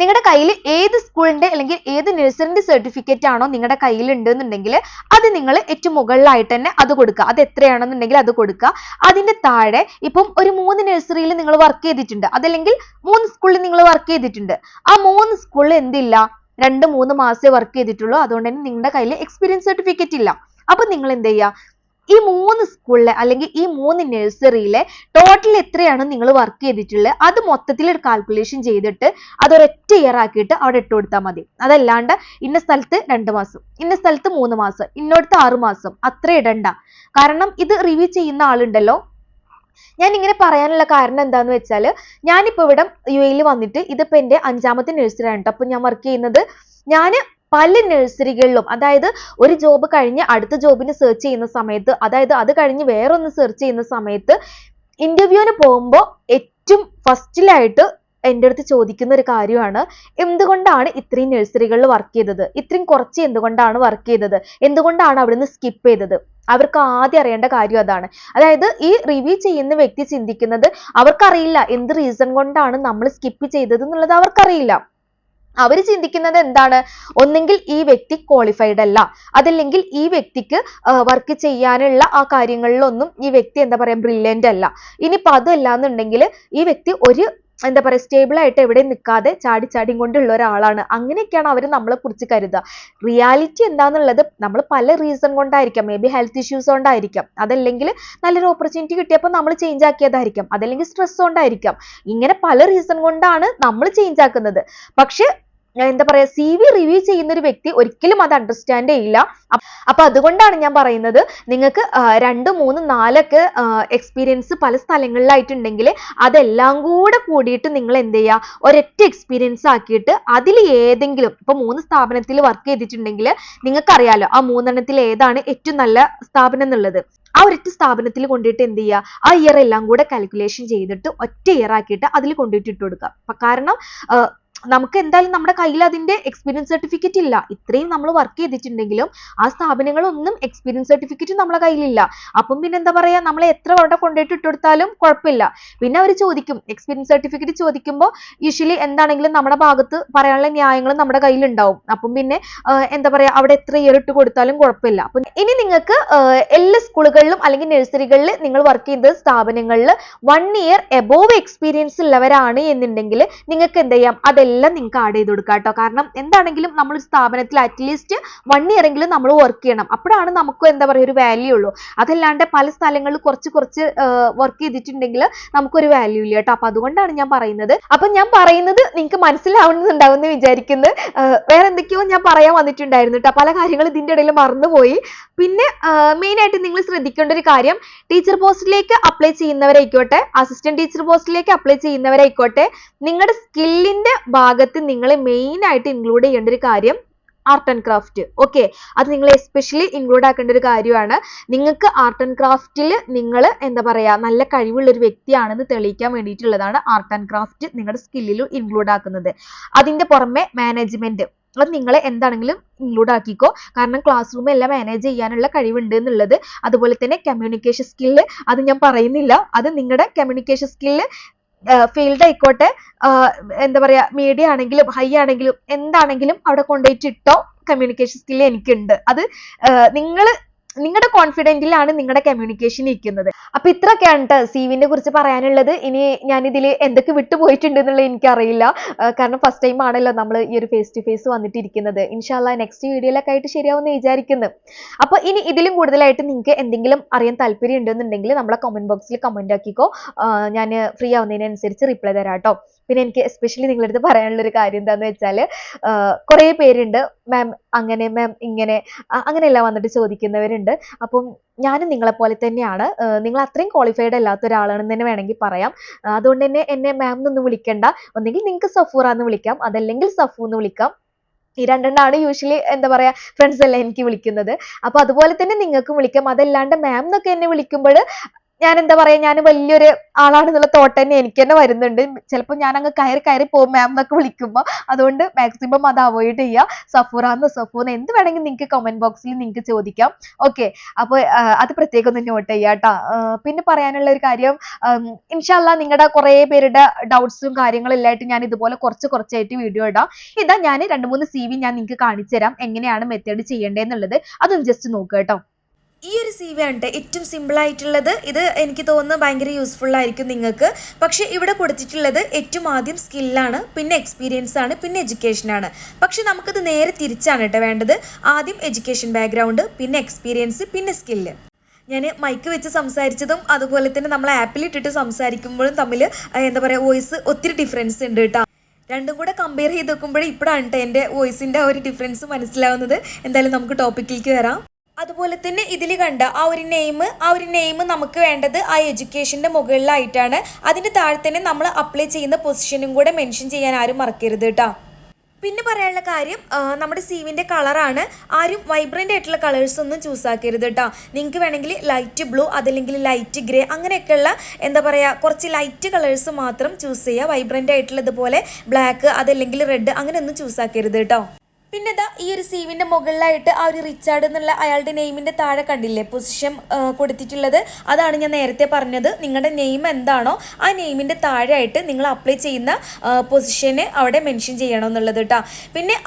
നിങ്ങളുടെ കയ്യിൽ ഏത് സ്കൂളിന്റെ അല്ലെങ്കിൽ ഏത് നഴ്സറിന്റെ സർട്ടിഫിക്കറ്റ് ആണോ നിങ്ങളുടെ കയ്യിൽ ഉണ്ടെന്നുണ്ടെങ്കിൽ അത് നിങ്ങൾ ഏറ്റവും മുകളിലായിട്ട് തന്നെ അത് കൊടുക്കുക അത് എത്രയാണെന്നുണ്ടെങ്കിൽ അത് കൊടുക്കുക അതിന്റെ താഴെ ഇപ്പം ഒരു മൂന്ന് നഴ്സറിയിൽ നിങ്ങൾ വർക്ക് ചെയ്തിട്ടുണ്ട്. അതല്ലെങ്കിൽ മൂന്ന് സ്കൂളിൽ നിങ്ങൾ വർക്ക് ചെയ്തിട്ടുണ്ട്. ആ മൂന്ന് സ്കൂളിൽ എന്തില്ല? രണ്ട് മൂന്ന് മാസേ വർക്ക് ചെയ്തിട്ടുള്ളൂ. അതുകൊണ്ട് തന്നെ നിങ്ങളുടെ കയ്യിൽ എക്സ്പീരിയൻസ് സർട്ടിഫിക്കറ്റ് ഇല്ല. അപ്പൊ നിങ്ങൾ എന്ത് ചെയ്യുക ഈ മൂന്ന് സ്കൂളിലെ അല്ലെങ്കിൽ ഈ മൂന്ന് നഴ്സറിയിലെ ടോട്ടൽ എത്രയാണ് നിങ്ങൾ വർക്ക് ചെയ്തിട്ടുള്ളത്? അത് മൊത്തത്തിൽ ഒരു കാൽക്കുലേഷൻ ചെയ്തിട്ട് അത് ഒരൊറ്റ ഇയർ ആക്കിയിട്ട് അവിടെ ഇട്ട് കൊടുത്താൽ മതി. അതല്ലാണ്ട് ഇന്ന സ്ഥലത്ത് രണ്ട് മാസം ഇന്ന സ്ഥലത്ത് മൂന്ന് മാസം ഇന്നോടത്ത് ആറ് മാസം അത്ര ഇടണ്ട. കാരണം ഇത് റിവ്യൂ ചെയ്യുന്ന ആളുണ്ടല്ലോ. ഞാൻ ഇങ്ങനെ പറയാനുള്ള കാരണം എന്താന്ന് വെച്ചാൽ ഞാനിപ്പോൾ ഇവിടെ യു എയിൽ വന്നിട്ട് ഇതിപ്പോ എന്റെ അഞ്ചാമത്തെ നഴ്സറി ആണ് അപ്പോൾ അപ്പൊ ഞാൻ വർക്ക് ചെയ്യുന്നത് ഞാൻ പല നഴ്സറികളിലും അതായത് ഒരു ജോബ് കഴിഞ്ഞ് അടുത്ത ജോബിന് സെർച്ച് ചെയ്യുന്ന സമയത്ത് അതായത് അത് കഴിഞ്ഞ് വേറൊന്ന് സെർച്ച് ചെയ്യുന്ന സമയത്ത് ഇന്റർവ്യൂവിന് പോകുമ്പോൾ ഏറ്റവും ഫസ്റ്റിലായിട്ട് എന്റെ അടുത്ത് ചോദിക്കുന്ന ഒരു കാര്യമാണ് എന്തുകൊണ്ടാണ് ഇത്രയും നഴ്സറികളിൽ വർക്ക് ചെയ്തത്? ഇത്രയും കുറച്ച് എന്തുകൊണ്ടാണ് വർക്ക് ചെയ്തത്? എന്തുകൊണ്ടാണ് അവിടുന്ന് സ്കിപ്പ് ചെയ്തത്? അവർക്ക് ആദ്യം അറിയേണ്ട കാര്യം അതാണ്. അതായത് ഈ റിവ്യൂ ചെയ്യുന്ന വ്യക്തി ചിന്തിക്കുന്നത് അവർക്കറിയില്ല എന്ത് റീസൺ കൊണ്ടാണ് നമ്മൾ സ്കിപ്പ് ചെയ്തത് എന്നുള്ളത് അവർക്കറിയില്ല. അവർ ചിന്തിക്കുന്നത് എന്താണ്? ഒന്നെങ്കിൽ ഈ വ്യക്തി ക്വാളിഫൈഡ് അല്ല. അതല്ലെങ്കിൽ ഈ വ്യക്തിക്ക് വർക്ക് ചെയ്യാനുള്ള ആ കാര്യങ്ങളിലൊന്നും ഈ വ്യക്തി എന്താ പറയാ ബ്രില്യന്റ് അല്ല. ഇനിയിപ്പോൾ അതല്ല എന്നുണ്ടെങ്കിൽ ഈ വ്യക്തി ഒരു എന്താ പറയാ സ്റ്റേബിൾ ആയിട്ട് എവിടെയും നിൽക്കാതെ ചാടി ചാടി കൊണ്ടുള്ള ഒരാളാണ്. അങ്ങനെയൊക്കെയാണ് അവർ നമ്മളെ കുറിച്ച് കരുതുക. റിയാലിറ്റി എന്താണെന്നുള്ളത് നമ്മൾ പല റീസൺ കൊണ്ടായിരിക്കാം. മേ ബി ഹെൽത്ത് ഇഷ്യൂസ് കൊണ്ടായിരിക്കാം. അതല്ലെങ്കിൽ നല്ലൊരു ഓപ്പർച്യൂണിറ്റി കിട്ടിയപ്പോൾ നമ്മൾ ചേഞ്ച് ആക്കിയതായിരിക്കാം. അതല്ലെങ്കിൽ സ്ട്രെസ് കൊണ്ടായിരിക്കാം. ഇങ്ങനെ പല റീസൺ കൊണ്ടാണ് നമ്മൾ ചേഞ്ച് ആക്കുന്നത്. പക്ഷെ എന്താ പറയാ സി വി റിവ്യൂ ചെയ്യുന്ന ഒരു വ്യക്തി ഒരിക്കലും അത് അണ്ടർസ്റ്റാൻഡ് ചെയ്യില്ല. അപ്പ- അതുകൊണ്ടാണ് ഞാൻ പറയുന്നത് നിങ്ങൾക്ക് രണ്ട് മൂന്ന് നാലൊക്കെ എക്സ്പീരിയൻസ് പല സ്ഥലങ്ങളിലായിട്ടുണ്ടെങ്കിൽ അതെല്ലാം കൂടെ കൂടിയിട്ട് നിങ്ങൾ എന്ത് ചെയ്യുക ഒരൊറ്റ എക്സ്പീരിയൻസ് ആക്കിയിട്ട് അതിൽ ഏതെങ്കിലും ഇപ്പൊ മൂന്ന് സ്ഥാപനത്തിൽ വർക്ക് ചെയ്തിട്ടുണ്ടെങ്കിൽ നിങ്ങൾക്കറിയാലോ ആ മൂന്നെണ്ണത്തിൽ ഏതാണ് ഏറ്റവും നല്ല സ്ഥാപനം എന്നുള്ളത്. ആ ഒരൊറ്റ സ്ഥാപനത്തിൽ കൊണ്ടിട്ട് എന്ത് ചെയ്യുക ആ ഇയർ എല്ലാം കൂടെ കാൽക്കുലേഷൻ ചെയ്തിട്ട് ഒറ്റ ഇയർ ആക്കിയിട്ട് അതിൽ കൊണ്ടിട്ട് ഇട്ട് കൊടുക്കുക. കാരണം നമുക്ക് എന്തായാലും നമ്മുടെ കയ്യിൽ അതിന്റെ എക്സ്പീരിയൻസ് സർട്ടിഫിക്കറ്റ് ഇല്ല. ഇത്രയും നമ്മൾ വർക്ക് ചെയ്തിട്ടുണ്ടെങ്കിലും ആ സ്ഥാപനങ്ങളൊന്നും എക്സ്പീരിയൻസ് സർട്ടിഫിക്കറ്റ് നമ്മളെ കയ്യിലില്ല. അപ്പം പിന്നെ എന്താ പറയാ? നമ്മൾ എത്ര അവിടെ കൊണ്ടുപോയിട്ട് ഇട്ടെടുത്താലും കുഴപ്പമില്ല. പിന്നെ അവർ ചോദിക്കും. എക്സ്പീരിയൻസ് സർട്ടിഫിക്കറ്റ് ചോദിക്കുമ്പോൾ യൂഷ്വലി എന്താണെങ്കിലും നമ്മുടെ ഭാഗത്ത് പറയാനുള്ള ന്യായങ്ങൾ നമ്മുടെ കയ്യിലുണ്ടാവും. അപ്പം പിന്നെ എന്താ പറയാ? അവിടെ എത്ര ഇയർ ഇട്ട് കൊടുത്താലും കുഴപ്പമില്ല. അപ്പം ഇനി നിങ്ങൾക്ക് എല്ലാ സ്കൂളുകളിലും അല്ലെങ്കിൽ നഴ്സറികളിൽ നിങ്ങൾ വർക്ക് ചെയ്ത സ്ഥാപനങ്ങളിൽ വൺ ഇയർ എബോവ് എക്സ്പീരിയൻസ് ഉള്ളവരാണ് എന്നുണ്ടെങ്കിൽ നിങ്ങൾക്ക് എന്ത് ചെയ്യാം? അതെല്ലാം നിങ്ങൾക്ക് ആഡ് ചെയ്ത് കൊടുക്കാം കേട്ടോ കാരണം എന്താണെങ്കിലും നമ്മൾ സ്ഥാപനത്തിൽ അറ്റ്ലീസ്റ്റ് വൺ ഇയർ എങ്കിലും നമ്മൾ വർക്ക് ചെയ്യണം. അപ്പോഴാണ് നമുക്ക് എന്താ പറയുക ഒരു വാല്യൂ ഉള്ളൂ. അതല്ലാണ്ട് പല സ്ഥലങ്ങളിൽ കുറച്ച് കുറച്ച് വർക്ക് ചെയ്തിട്ടുണ്ടെങ്കിൽ നമുക്കൊരു വാല്യൂ ഇല്ല കേട്ടോ അപ്പൊ അതുകൊണ്ടാണ് ഞാൻ പറയുന്നത്. അപ്പൊ ഞാൻ പറയുന്നത് നിങ്ങൾക്ക് മനസ്സിലാവുന്നുണ്ടാവും എന്ന് വേറെ എന്തൊക്കെയോ ഞാൻ പറയാൻ വന്നിട്ടുണ്ടായിരുന്നു കേട്ടോ പല കാര്യങ്ങളും ഇതിന്റെ ഇടയിൽ മറന്നുപോയി. പിന്നെ മെയിൻ ആയിട്ട് നിങ്ങൾ ശ്രദ്ധിക്കേണ്ട ഒരു കാര്യം ടീച്ചർ പോസ്റ്റിലേക്ക് അപ്ലൈ ചെയ്യുന്നവരായിക്കോട്ടെ അസിസ്റ്റന്റ് ടീച്ചർ പോസ്റ്റിലേക്ക് അപ്ലൈ ചെയ്യുന്നവരായിക്കോട്ടെ നിങ്ങളുടെ സ്കില്ലിന്റെ ഭാഗത്ത് നിങ്ങൾ മെയിൻ ആയിട്ട് ഇൻക്ലൂഡ് ചെയ്യേണ്ട ഒരു കാര്യം ആർട്ട് ആൻഡ് ക്രാഫ്റ്റ് ഓക്കെ അത് നിങ്ങൾ എസ്പെഷ്യലി ഇൻക്ലൂഡ് ആക്കേണ്ട ഒരു കാര്യമാണ്. നിങ്ങൾക്ക് ആർട്ട് ആൻഡ് ക്രാഫ്റ്റിൽ നിങ്ങൾ എന്താ പറയാ നല്ല കഴിവുള്ള ഒരു വ്യക്തിയാണെന്ന് തെളിയിക്കാൻ വേണ്ടിയിട്ടുള്ളതാണ് ആർട്ട് ആൻഡ് ക്രാഫ്റ്റ് നിങ്ങളുടെ സ്കില്ലിൽ ഇൻക്ലൂഡ് ആക്കുന്നത്. അതിന്റെ പുറമെ മാനേജ്മെന്റ് അത് നിങ്ങൾ എന്താണെങ്കിലും ഇൻക്ലൂഡ് ആക്കിക്കോ. കാരണം ക്ലാസ് റൂം എല്ലാം മാനേജ് ചെയ്യാനുള്ള കഴിവുണ്ട് എന്നുള്ളത്. അതുപോലെ തന്നെ കമ്മ്യൂണിക്കേഷൻ സ്കില്ല് അത് ഞാൻ പറയുന്നില്ല. അത് നിങ്ങളുടെ കമ്മ്യൂണിക്കേഷൻ സ്കില്ല് ഫീൽഡ് ആയിക്കോട്ടെ. എന്താ പറയാ മീഡിയ ആണെങ്കിലും ഹൈ ആണെങ്കിലും എന്താണെങ്കിലും അവിടെ കൊണ്ടുപോയിട്ട് ഇട്ടോ കമ്മ്യൂണിക്കേഷൻ സ്കില്ല് എനിക്കുണ്ട്. അത് നിങ്ങൾ നിങ്ങളുടെ കോൺഫിഡന്റിലാണ് നിങ്ങളുടെ കമ്മ്യൂണിക്കേഷൻ ഇരിക്കുന്നത്. അപ്പൊ ഇത്രയൊക്കെയാണ് കേട്ടോ സീവിനെ കുറിച്ച് പറയാനുള്ളത്. ഇനി ഞാൻ ഇതിൽ എന്തൊക്കെ വിട്ടുപോയിട്ടുണ്ട് എന്നുള്ളത് എനിക്കറിയില്ല. കാരണം ഫസ്റ്റ് ടൈം ആണല്ലോ നമ്മൾ ഈ ഒരു ഫേസ് ടു ഫേസ് വന്നിട്ടിരിക്കുന്നത് ഇൻഷാല്ല നെക്സ്റ്റ് വീഡിയോയിലൊക്കെ ആയിട്ട് ശരിയാവുമെന്ന് വിചാരിക്കുന്നു. അപ്പൊ ഇനി ഇതിലും കൂടുതലായിട്ട് നിങ്ങൾക്ക് എന്തെങ്കിലും അറിയാൻ താല്പര്യം ഉണ്ടെന്നുണ്ടെങ്കിൽ നമ്മളെ കമന്റ് ബോക്സിൽ കമന്റ് ആക്കിക്കോ. ഞാൻ ഫ്രീ ആവുന്നതിനനുസരിച്ച് റിപ്ലൈ തരാം കേട്ടോ പിന്നെ എനിക്ക് എസ്പെഷ്യലി നിങ്ങളുടെ അടുത്ത് പറയാനുള്ള ഒരു കാര്യം എന്താന്ന് വെച്ചാൽ കുറേ പേരുണ്ട്. മാം അങ്ങനെ മാം ഇങ്ങനെ അങ്ങനെയെല്ലാം വന്നിട്ട് ചോദിക്കുന്നവരുണ്ട്. അപ്പം ഞാനും നിങ്ങളെ പോലെ തന്നെയാണ് നിങ്ങൾ അത്രയും ക്വാളിഫൈഡ് അല്ലാത്ത ഒരാളാണെന്ന് തന്നെ വേണമെങ്കിൽ പറയാം. അതുകൊണ്ട് തന്നെ എന്നെ മാം എന്നൊന്നും വിളിക്കണ്ട. ഒന്നെങ്കിൽ നിങ്ങൾക്ക് സഫൂറ എന്ന് വിളിക്കാം. അതല്ലെങ്കിൽ സഫു എന്ന് വിളിക്കാം. ഈ രണ്ടെണ്ണമാണ് യൂഷ്വലി എന്താ പറയാ ഫ്രണ്ട്സ് അല്ലേ എനിക്ക് വിളിക്കുന്നത്. അപ്പോൾ അതുപോലെ തന്നെ നിങ്ങൾക്കും വിളിക്കാം. അതല്ലാണ്ട് മാം എന്നൊക്കെ എന്നെ വിളിക്കുമ്പോൾ ഞാൻ എന്താ പറയാ ഞാൻ വലിയൊരു ആളാണെന്നുള്ള തോട്ട് തന്നെ എനിക്ക് തന്നെ വരുന്നുണ്ട്. ചിലപ്പോൾ ഞാൻ അങ്ങ് കയറി കയറി പോകും മാം എന്നൊക്കെ വിളിക്കുമ്പോൾ അതുകൊണ്ട് മാക്സിമം അത് അവോയ്ഡ് ചെയ്യുക സഫൂറാന്ന് സഫൂന്ന് എന്ത് വേണമെങ്കിൽ നിങ്ങൾക്ക് കമന്റ് ബോക്സിൽ നിങ്ങൾക്ക് ചോദിക്കാം. ഓക്കെ അപ്പോൾ അത് പ്രത്യേകം ഒന്ന് നോട്ട് ചെയ്യുക കേട്ടോ പിന്നെ പറയാനുള്ള ഒരു കാര്യം ഇൻഷാല്ല നിങ്ങളുടെ കുറേ പേരുടെ ഡൗട്ട്സും കാര്യങ്ങളും എല്ലായിട്ട് ഞാൻ ഇതുപോലെ കുറച്ച് കുറച്ചായിട്ട് വീഡിയോ ഇടാം. ഇതാ ഞാൻ രണ്ട് മൂന്ന് സി ഞാൻ നിങ്ങൾക്ക് കാണിച്ചു തരാം. എങ്ങനെയാണ് മെത്തേഡ് ചെയ്യേണ്ടതെന്നുള്ളത് അതൊന്ന് ജസ്റ്റ് നോക്കുക കേട്ടോ ഈ ഒരു സി വി ആണ് ഏറ്റവും സിമ്പിൾ ആയിട്ടുള്ളത്. ഇത് എനിക്ക് തോന്നുന്നു ഭയങ്കര യൂസ്ഫുൾ ആയിരിക്കും നിങ്ങൾക്ക്. പക്ഷേ ഇവിടെ കൊടുത്തിട്ടുള്ളത് ഏറ്റവും ആദ്യം സ്കില്ലാണ് പിന്നെ എക്സ്പീരിയൻസ് ആണ് പിന്നെ എഡ്യൂക്കേഷൻ ആണ്. പക്ഷെ നമുക്കിത് നേരെ തിരിച്ചാണ് കേട്ടോ വേണ്ടത്. ആദ്യം എഡ്യൂക്കേഷൻ ബാക്ക്ഗ്രൗണ്ട് പിന്നെ എക്സ്പീരിയൻസ് പിന്നെ സ്കില്ല് ഞാൻ മൈക്ക് വെച്ച് സംസാരിച്ചതും അതുപോലെ തന്നെ നമ്മൾ ആപ്പിൽ ഇട്ടിട്ട് സംസാരിക്കുമ്പോഴും തമ്മിൽ എന്താ പറയുക വോയിസ് ഒത്തിരി ഡിഫറൻസ് ഉണ്ട് കേട്ടോ രണ്ടും കൂടെ കമ്പയർ ചെയ്ത് നോക്കുമ്പോഴേ ഇപ്പോഴാണ് കേട്ടോ എന്റെ വോയിസിന്റെ ഒരു ഡിഫറൻസ് മനസ്സിലാവുന്നത്. എന്തായാലും നമുക്ക് ടോപ്പിക്കിലേക്ക് വരാം. അതുപോലെ തന്നെ ഇതിൽ കണ്ട ആ ഒരു നെയിം ആ ഒരു നെയിം നമുക്ക് വേണ്ടത് ആ എഡ്യൂക്കേഷന്റെ മുകളിലായിട്ടാണ്. അതിന്റെ താഴെ തന്നെ നമ്മൾ അപ്ലൈ ചെയ്യുന്ന പൊസിഷനും കൂടെ മെൻഷൻ ചെയ്യാൻ ആരും മറക്കരുത് കേട്ടോ പിന്നെ പറയാനുള്ള കാര്യം നമ്മുടെ സീവിന്റെ കളറാണ് ആരും വൈബ്രന്റ് ആയിട്ടുള്ള കളേഴ്സ് ഒന്നും ചൂസ് ആക്കരുത് കേട്ടോ നിങ്ങൾക്ക് വേണമെങ്കിൽ ലൈറ്റ് ബ്ലൂ അതല്ലെങ്കിൽ ലൈറ്റ് ഗ്രേ അങ്ങനെയൊക്കെയുള്ള എന്താ പറയുക കുറച്ച് ലൈറ്റ് കളേഴ്സ് മാത്രം ചൂസ് ചെയ്യുക. വൈബ്രന്റ് ആയിട്ടുള്ളതുപോലെ ബ്ലാക്ക് അതല്ലെങ്കിൽ റെഡ് അങ്ങനെയൊന്നും ചൂസ് ആക്കരുത് കേട്ടോ പിന്നെ ഇതാ ഈ ഒരു സീവിന്റെ മുകളിലായിട്ട് ആ ഒരു റിച്ചാർഡ് എന്നുള്ള അയാളുടെ നെയിമിന്റെ താഴെ കണ്ടില്ലേ? പൊസിഷൻ കൊടുത്തിട്ടുള്ളത്. അതാണ് ഞാൻ നേരത്തെ പറഞ്ഞത്. നിങ്ങളുടെ നെയിം എന്താണോ ആ നെയിമിന്റെ താഴെയായിട്ട് നിങ്ങൾ അപ്ലൈ ചെയ്യുന്ന പൊസിഷന് അവിടെ മെൻഷൻ ചെയ്യണം എന്നുള്ളത് കേട്ടോ പിന്നെ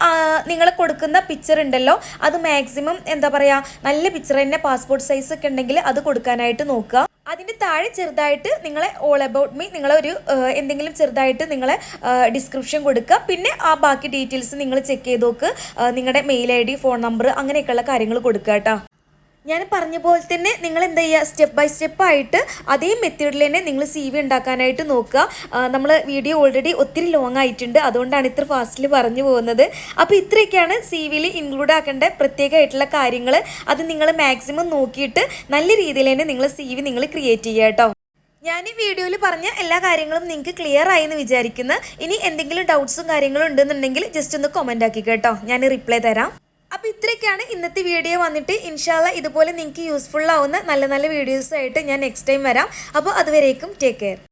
നിങ്ങൾ കൊടുക്കുന്ന പിക്ചർ ഉണ്ടല്ലോ? അത് മാക്സിമം എന്താ പറയുക നല്ല പിക്ചർ തന്നെ പാസ്പോർട്ട് സൈസ് ഒക്കെ ഉണ്ടെങ്കിൽ അത് കൊടുക്കാനായിട്ട് നോക്കുക. അതിന്റെ താഴെ ചെറുതായിട്ട് നിങ്ങളെ ഓൾ അബൌട്ട് മീ നിങ്ങളെ ഒരു എന്തെങ്കിലും ചെറുതായിട്ട് നിങ്ങളെ ഡിസ്ക്രിപ്ഷൻ കൊടുക്കുക. പിന്നെ ആ ബാക്കി ഡീറ്റെയിൽസ് നിങ്ങൾ ചെക്ക് ചെയ്ത് നോക്ക്. നിങ്ങളുടെ mail I D phone number അങ്ങനെയൊക്കെയുള്ള കാര്യങ്ങൾ കൊടുക്കുക കേട്ടോ. ഞാൻ പറഞ്ഞ പോലെ തന്നെ നിങ്ങൾ എന്താ ചെയ്യുക? സ്റ്റെപ്പ് ബൈ സ്റ്റെപ്പ് ആയിട്ട് അതേ മെത്തേഡിൽ തന്നെ നിങ്ങൾ സി വി ഉണ്ടാക്കാനായിട്ട് നോക്കുക. നമ്മൾ വീഡിയോ ഓൾറെഡി ഒത്തിരി ലോങ് ആയിട്ടുണ്ട്. അതുകൊണ്ടാണ് ഇത്ര ഫാസ്റ്റിൽ പറഞ്ഞു പോകുന്നത്. അപ്പോൾ ഇത്രയൊക്കെയാണ് സി വിയിൽ ഇൻക്ലൂഡ് ആക്കേണ്ട പ്രത്യേകമായിട്ടുള്ള കാര്യങ്ങൾ അത് നിങ്ങൾ മാക്സിമം നോക്കിയിട്ട് നല്ല രീതിയിൽ തന്നെ നിങ്ങൾ സി വി നിങ്ങൾ ക്രിയേറ്റ് ചെയ്യുക കേട്ടോ. ഞാൻ ഈ വീഡിയോയിൽ പറഞ്ഞ എല്ലാ കാര്യങ്ങളും നിങ്ങൾക്ക് ക്ലിയർ ആയി എന്ന് വിചാരിക്കുന്നു. ഇനി എന്തെങ്കിലും ഡൗട്ട്സും കാര്യങ്ങളും ഉണ്ടെന്നുണ്ടെങ്കിൽ ജസ്റ്റ് ഒന്ന് കമന്റ് ആക്കി കേട്ടോ. ഞാൻ റിപ്ലൈ തരാം. അപ്പോൾ ഇത്രയൊക്കെയാണ് ഇന്നത്തെ വീഡിയോ വന്നിട്ട്. ഇൻഷാല്ല ഇതുപോലെ നിങ്ങൾക്ക് യൂസ്ഫുൾ ആവുന്ന നല്ല നല്ല വീഡിയോസ് ആയിട്ട് ഞാൻ നെക്സ്റ്റ് ടൈം വരാം. അപ്പോൾ അതുവരേക്കും ടേക്ക് കെയർ